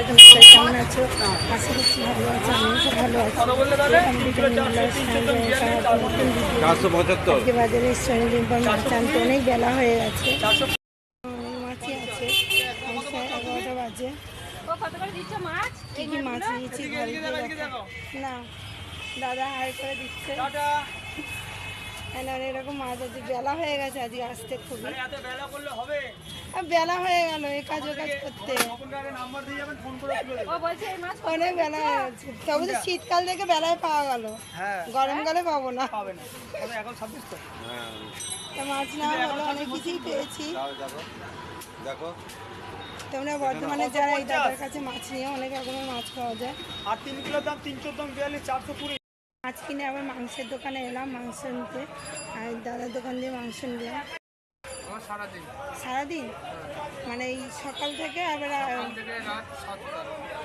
কেমন আছো আশা করছি ভালো আছো আমিও ভালো আছি আজকে বাজারে শনিদিন পর মাছ আনতে অনেক বেলা হয়ে গেছে মাছই আছে এগারোটা বাজে কি কি মাছ নিয়েছি না দাদা হাই করে দিচ্ছে এনার এরকম মাছ আছে বেলা হয়ে গেছে আজকে আসতে খুবই। বেলা হয়ে গেল এ কাজ ও কাজ করতে। অনেক বেলা হয়ে তবে তো শীতকাল থেকে বেলায় পাওয়া গেল। গরমকালে পাবো না। তা। মাছ নেওয়া হলো অনেক কিছুই পেয়েছি। দেখো। দেখো। তোমরা বর্তমানে যারা এই দাদার কাছে মাছ নিয়ে অনেক রকমের মাছ পাওয়া যায়। আর তিন কিলোর দাম তিনশো দাম বিয়াল্লিশ চারশো কুড়ি। মাছ কিনে আবার মাংসের দোকানে এলাম মাংস নিতে। আর দাদার দোকান দিয়ে মাংস নিলাম। সারাদিন? মানে এই সকাল থেকে আবার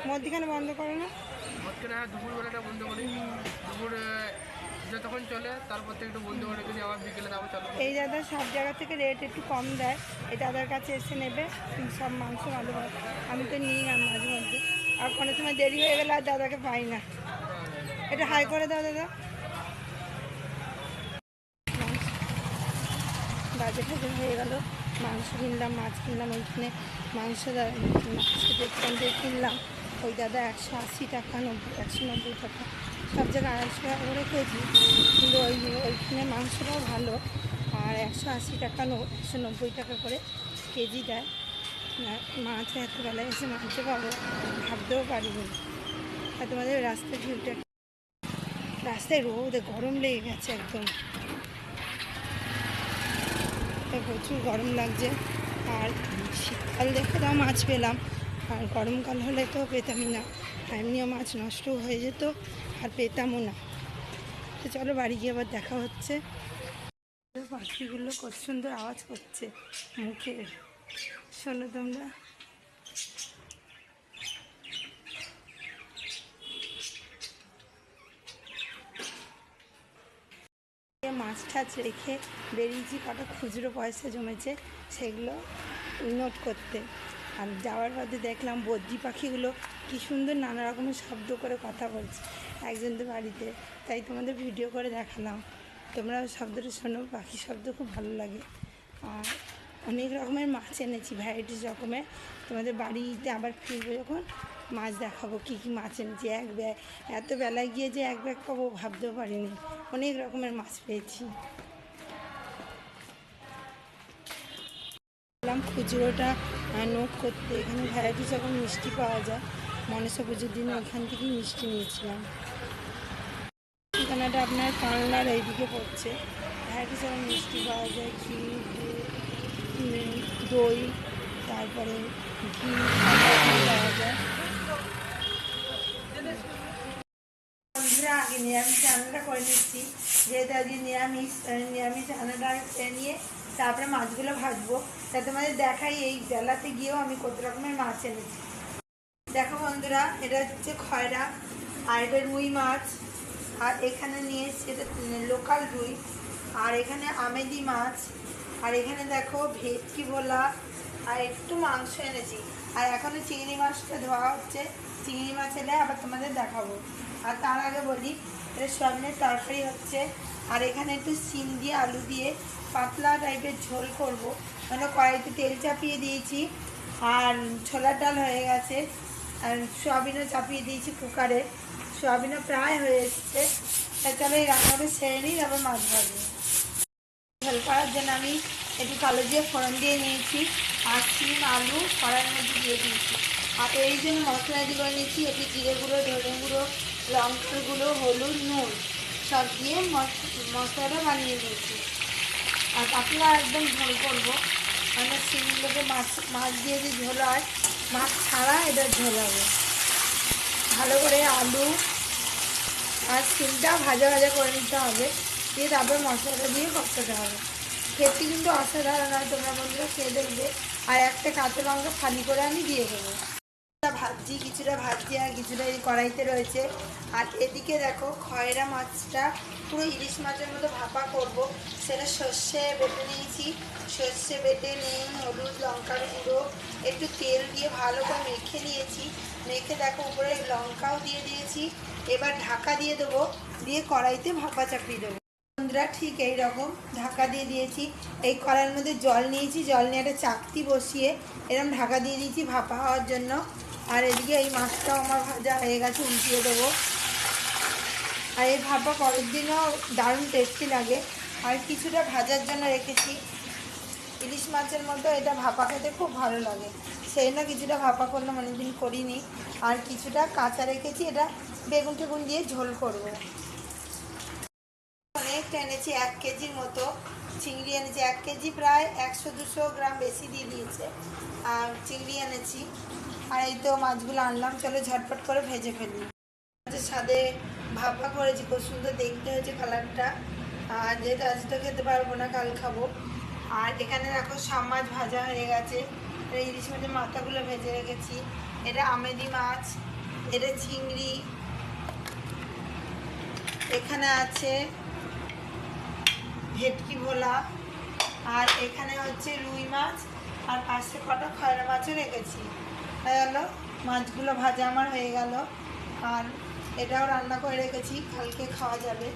মধ্যখানে বন্ধ করো না? দুপুরবেলাটা বন্ধ করি। দুপুর যতক্ষণ চলে তারপর থেকে একটু বন্ধ করে রেখে দিই আবার বিকেলে চালু এই দাদা সব জায়গা থেকে রেট একটু কম দেয়। এই দাদার কাছে এসে নেবে। সব মাংস ভালো ভালো আমি তো নিই না মাঝে মধ্যে। আর কোনো সময় দেরি হয়ে গেলে আর দাদাকে পাই না। এটা হাই করে দাও, দাদা। বাজে ফাজে হয়ে গেল। মাংস কিনলাম, মাছ কিনলাম, ওইখানে মাংস দিয়ে কিনলাম। ওই দাদা একশো আশি টাকা, নব্বই, একশো নব্বই টাকা। সব জায়গায় আড়াইশো টাকা করে কেজি। কিন্তু ওই ওইখানে মাংসটাও ভালো। আর একশো আশি টাকা একশো নব্বই টাকা করে কেজি দেয়। মাছ এত বেলায় এসে মাংস পারব ভাবতেও পারিনি। আর তোমাদের রাস্তার ভিউটা রাস্তায় রোদে গরম লেগে গেছে একদম। প্রচুর গরম লাগছে। আর শীতকাল দেখে তো মাছ পেলাম। আর গরমকাল হলে তো পেতামই না। এমনিও মাছ নষ্ট হয়ে যেত, আর পেতামও না। তো চলো বাড়ি গিয়ে আবার দেখা হচ্ছে। পাখিগুলো কত সুন্দর আওয়াজ করছে মুখের। শোনো তোমরা মাছ রেখে বেরিয়েছি, কটা খুচরো পয়সা জমেছে সেগুলো নোট করতে। আর যাওয়ার পথে দেখলাম বদ্রি পাখিগুলো কি সুন্দর নানা রকমের শব্দ করে কথা বলছে একজনদের বাড়িতে। তাই তোমাদের ভিডিও করে দেখালাম। তোমরা শব্দটা শোনো পাখি শব্দ খুব ভালো লাগে। আর অনেক রকমের মাছ এনেছি ভ্যারাইটিস রকমের। তোমাদের বাড়িতে আবার ফিরবো যখন মাছ দেখাবো কী কী মাছ এনেছি এক ব্যাগ। এত বেলায় গিয়ে যে এক ব্যাগ পাবো ভাবতেও পারিনি। অনেক রকমের মাছ পেয়েছি। খুচরোটা নোট করতে। এখানে ভ্যারাইটিস রকম মিষ্টি পাওয়া যায়। মনসা পুজোর দিন ওখান থেকেই মিষ্টি নিয়েছিলাম। ঠিকানাটা আপনার কালনার এইদিকে পড়ছে। ভ্যারাইটিস রকম মিষ্টি পাওয়া যায়। দুধ, দই তারপরে ঘি পাওয়া যায়। বন্ধুরা আগে নিরামিষ রান্নাটা করে নিচ্ছি। যেহেতু আজকে নিরামিষ নিরামিষ রান্নাটা নিয়ে তারপরে মাছগুলো ভাজবো। তা তোমাদের দেখাই এই জেলাতে গিয়েও আমি কত রকমের মাছ এনেছি। দেখো বন্ধুরা, এটা হচ্ছে খয়রা আর এটা রুই মাছ, আর এখানে নিয়ে এটা লোকাল রুই, আর এখানে আমেদি মাছ, আর এখানে দেখো ভেটকি ভোলা, আর একটু মাংস এনেছি। আর এখনও চিংড়ি মাছটা ধোয়া হচ্ছে। চিংড়ি মাছ এলে আবার তোমাদের দেখাবো। আর তার আগে বলি, এটা সামনে তরকারি হচ্ছে। আর এখানে একটু সিম দিয়ে আলু দিয়ে পাতলা টাইপের ঝোল করব। মানে কড়াইতে তেল চাপিয়ে দিয়েছি, আর ছোলার ডাল হয়ে গেছে। আর সোয়াবিনও চাপিয়ে দিয়েছি কুকারে। সোয়াবিনও প্রায় হয়ে এসছে। তা চলো এই রান্নাটা সেরে নিই, তারপর মাছ ভাজবো। ঝোল করার জন্য আমি একটু কালো দিয়ে ফোড়ন দিয়ে নিয়েছি, আর সিম আলু, কড়াইয়ের মধ্যে দিয়ে দিয়েছি। আর এই জন্য মশলা করে নিয়েছি, একটু জিরে গুঁড়ো, ধনে গুঁড়ো লঙ্কার গুঁড়ো হলুদ, নুন, সব দিয়ে মশ- মশলাটা বানিয়ে নিয়েছি। আর পাতলা একদম ঝোল করব মানে সিমগুলোকে মাছ মাছ দিয়ে যে ঝোল হয়, মাছ ছাড়া এটা ঝোল হবে। ভালো করে আলু আর সিমটা ভাজা ভাজা করে নিতে হবে, দিয়ে তারপর মশলাটা দিয়ে কষাতে হবে। খেতে কিন্তু অসাধারণ হয়, তোমরা বন্ধুরা খেয়ে দেখবে। আর একটা কাঁচা লঙ্কা ফালি করে আমি দিয়ে দেবো। ভাজছি কিছুটা ভাজছি আর কিছুটা এই কড়াইতে রয়েছে। আর এদিকে দেখো, খয়রা মাছটা পুরো ইলিশ মাছের মতো ভাপা করব। সেটা সর্ষে বেটে নিয়েছি। সর্ষে বেটে নুন, হলুদ, লঙ্কার গুঁড়ো, একটু তেল দিয়ে ভালো করে মেখে নিয়েছি। মেখে দেখো, উপরে লঙ্কাও দিয়ে দিয়েছি। এবার ঢাকা দিয়ে দেবো, দিয়ে কড়াইতে ভাপা চাপিয়ে দেবো। বন্ধুরা, ঠিক এই রকম ঢাকা দিয়ে দিয়েছি। এই কড়াইয়ের মধ্যে জল নিয়েছি। জল নিয়ে একটা চাকতি বসিয়ে এরকম ঢাকা দিয়ে দিয়েছি ভাপা হওয়ার জন্য। আর এদিকে এই মাছটাও আমার ভাজা হয়ে গেছে, উল্টিয়ে দেবো। আর এই ভাপা পরের দিনও দারুণ টেস্টি লাগে। আর কিছুটা ভাজার জন্য রেখেছি। ইলিশ মাছের মতো এটা ভাপা খেতে খুব ভালো লাগে। সেই না কিছুটা ভাপা করলাম, অনেকদিন করিনি। আর কিছুটা কাঁচা রেখেছি, এটা বেগুন টেগুন দিয়ে ঝোল করব। অনেকটা এনেছি, এক কেজির মতো। চিংড়ি এনেছি, এক কেজি প্রায় একশো দুশো গ্রাম বেশি দিয়ে দিয়েছে। আর চিংড়ি এনেছি। আর এই তো মাছগুলো আনলাম, চলো ঝটপট করে ভেজে ফেলি। মাছের সাথে ভাপা করেছি, খুব সুন্দর দেখতে হয়েছে কালারটা। আর যেটা আজটা খেতে পারব না, কাল খাব। আর এখানে দেখো সব মাছ ভাজা হয়ে গেছে। ইলিশ মাছের মাথাগুলো ভেজে রেখেছি। এটা আমেদি মাছ, এটা চিংড়ি। এখানে আছে ভেটকি ভোলা। আর এখানে হচ্ছে রুই মাছ। আর পাশে কটা খয়রা মাছও রেখেছি। হয়ে গেল। মাছগুলো ভাজা আমার হয়ে গেল। আর এটাও রান্না করে রেখেছি, কালকে খাওয়া যাবে।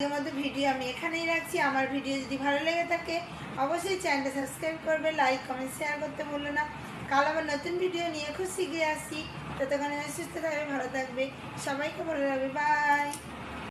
এর মধ্যে ভিডিও আমি এখানেই রাখছি। আমার ভিডিও যদি ভালো লেগে থাকে, অবশ্যই চ্যানেলটা সাবস্ক্রাইব করবে লাইক কমেন্ট শেয়ার করতে ভুলো না। কাল আবার নতুন ভিডিও নিয়ে খুব শীঘ্রই আসছি। ততক্ষণে সুস্থ থাকবে, ভালো থাকবে। সবাইকে ভালো লাগবে বাই